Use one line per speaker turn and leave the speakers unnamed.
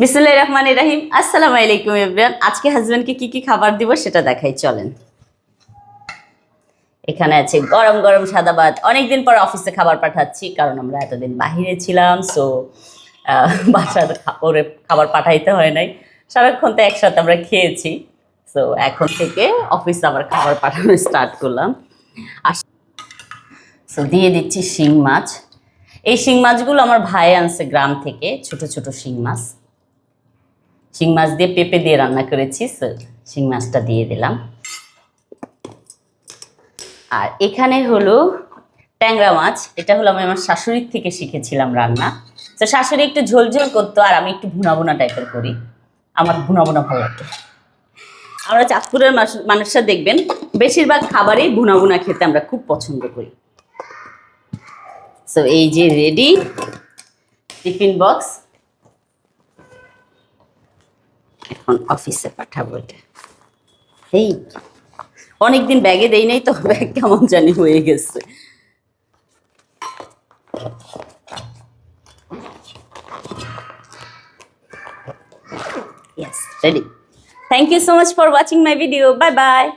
বিসমুল্লাহ রহমান রাহিম। আসসালামু আলাইকুম, এভরিওয়ান। আজকে হাজবেন্ডকে কি কি খাবার দিব সেটা দেখাই, চলেন। এখানে আছে গরম গরম সাদা ভাত। অনেকদিন পর অফিসে খাবার পাঠাচ্ছি, কারণ আমরা এতদিন বাহিরে ছিলাম সো বাসার ওরে খাবার পাঠাইতে হয় নাই। সারাক্ষণ তো একসাথে আমরা খেয়েছি সো এখন থেকে অফিসে আবার খাবার পাঠানো স্টার্ট করলাম। সো দিয়ে দিচ্ছি শিং মাছ। এই শিং মাছগুলো আমার ভাই আনছে গ্রাম থেকে, ছোট ছোট শিং মাছ। শিং মাছ দিয়ে পেঁপে দিয়ে রান্না করেছি শিং মাছটা দিয়ে দিলাম। আর এখানে হলো ট্যাংরা মাছ, এটা হলো আমি আমার শাশুড়ির থেকে শিখেছিলাম রান্না। তো শাশুড়ি একটু ঝোলঝোল করতো আর আমি একটু ভুনা ভুনা টাইপের করি, আমার ভুনা ভুনা ভালো লাগতো আমরা চাঁদপুরের মানুষরা দেখবেন, বেশিরভাগ খাবারেই ভুনা ভুনা খেতে আমরা খুব পছন্দ করি। সো এই যে রেডি টিফিন বক্স এখন অফিসে পাঠাবো এটা এই অনেকদিন ব্যাগে দেই নাই তো ব্যাগ কেমন জানি হয়ে গেছে Yes, ready. Thank you so much for watching my video. Bye bye.